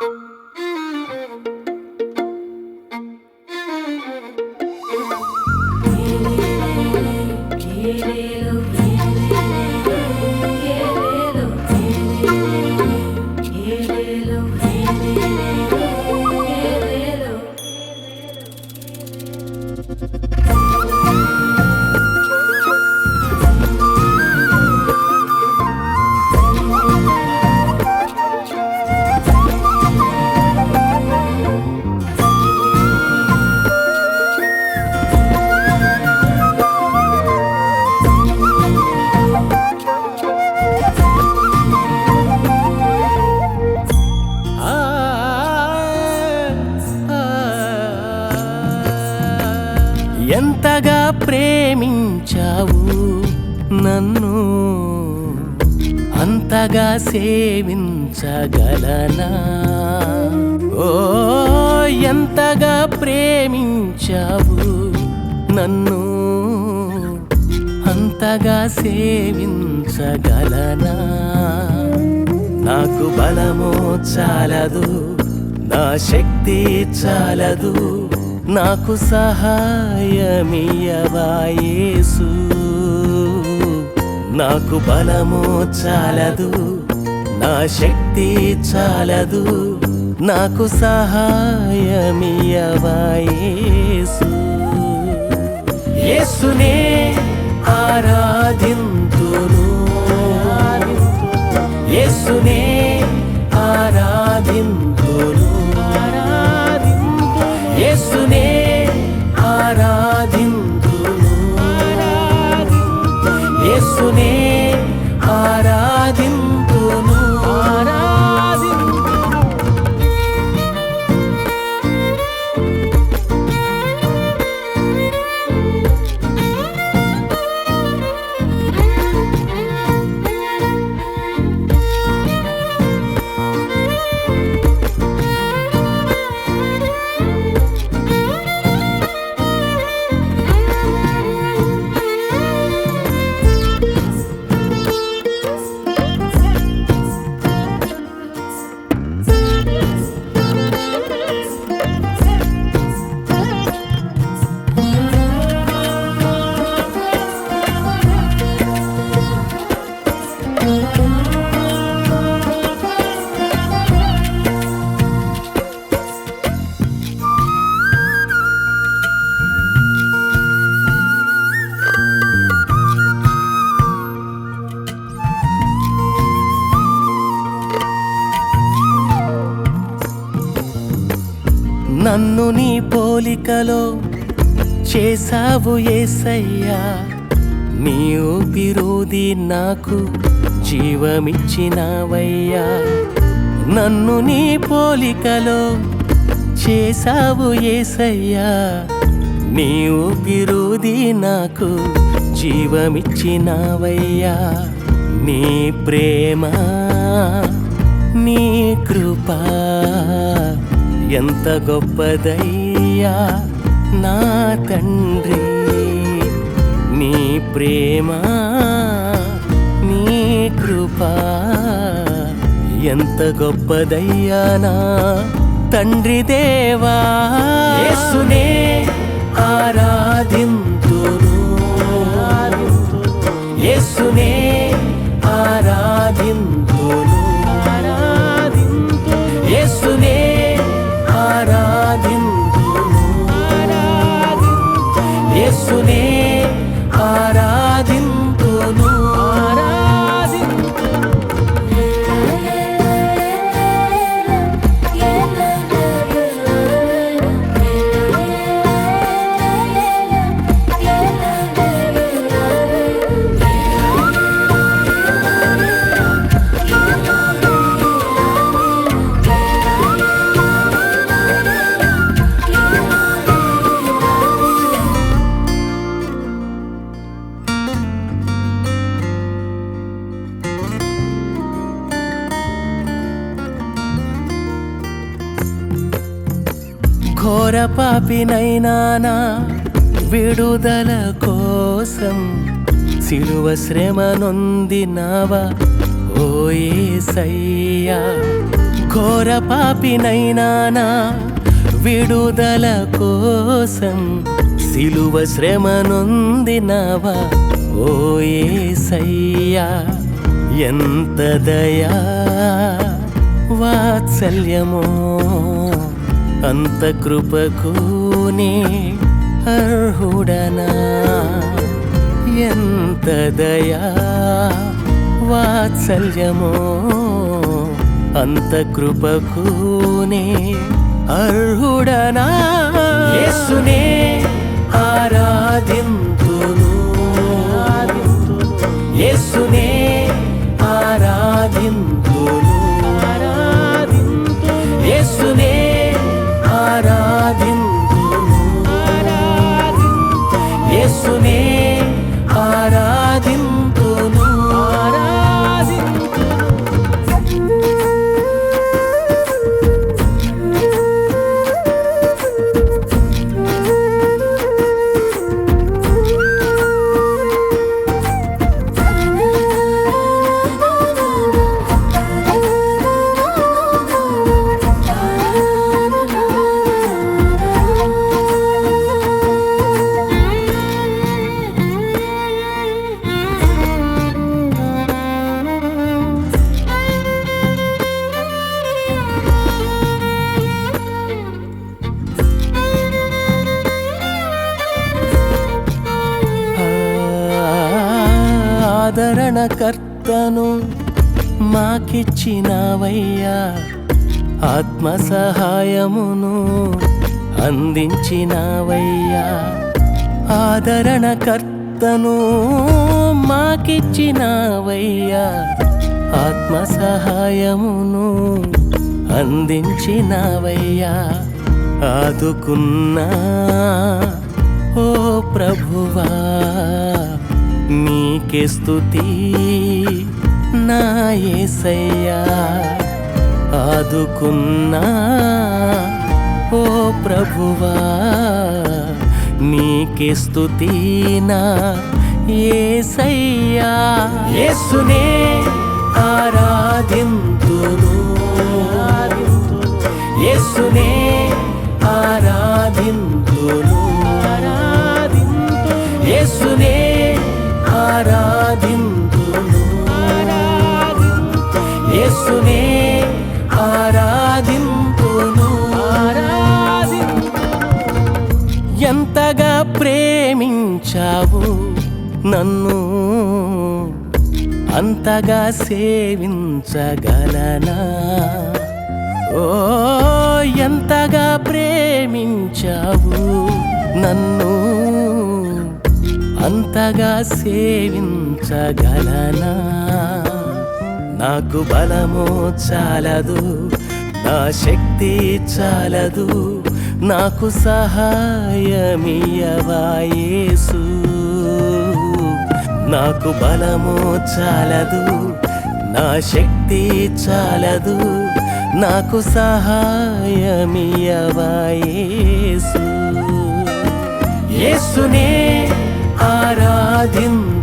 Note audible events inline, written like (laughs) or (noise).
ఎంతగా (laughs) అంతగా సేవించగలనా? ఓ ఎంతగా ప్రేమించావు నన్ను? అంతగా సేవించగలనా? నాకు బలము చాలదు నా శక్తి చాలదు నాకు సహాయమియవాయేసు నాకు బలము చాలదు నా శక్తి చాలదు నాకు సహాయమియవాయేసు యేసునే ఆరాధింతును. యేసునే ఆరాధింతును. యేసునే ఆరాధింతును. యేసునే ఆరాధింతును పోలికలో చేసావు ఏసయ్యా. నీ ఊపిరోది నాకు జీవమిచ్చినావయ్యా. నన్ను నీ పోలికలో చేసావు ఏసయ్యా. నీ ఊపిరోది నాకు జీవమిచ్చినావయ్యా. నీ ప్రేమ నీ కృప ఎంత గొప్పదయ్యా నా తండ్రి. నీ ప్రేమ నీ కృపా. ఎంత గొప్పదయ్యా నా తండ్రి దేవా. యేసునే ఆరాధింతును. యేసునే ఆరాధింతును. ఘోర పాపినైనా విడుదల కోసం సిలువ శ్రమ నొందినావా? ఓ యేసయ్యా ఘోర పాపినైనా విడుదల కోసం సిలువ శ్రమ నొందినవా? ఓ యేసయ్యా ఎంత దయా వాత్సల్యమో అంత కృపకునే అర్హుడనా? ఎంత దయా వాత్సల్యమో? అంత కృపకునే అర్హుడనా? యేసునే ఆదరణకర్తను మాకిచ్చినవయ్యా. ఆత్మ సహాయమును అందించినవయ్యా ఆదరణకర్తను మాకిచ్చినవయ్యా. ఆత్మ సహాయమును అందించినవయ్యా. ఆదుకున్నా ఓ ప్రభువా. నీకే స్థుతి నా ఏసయ్యా. ఆదుకున్నా ఓ ప్రభువా నీకే స్థుతి నా ఏసయ్యా. యేసునే ఆరాధింతును. యేసునే ఆరాధింతును. ఆరాధింతు యేసునే ఆరాధింతును యేసునే ఆరాధింతును ఎంతగా ప్రేమించావు నన్ను అంతగా సేవించగలనా? ఓ ఎంతగా ప్రేమించావు నన్ను. అంతగా సేవించగలనా? నాకు బలము చాలదు నా శక్తి చాలదు నాకు సహాయమియవాయేసు నాకు బలము చాలదు నా శక్తి చాలదు నాకు సహాయమియవాయేసు యేసునే ఆరాధింతును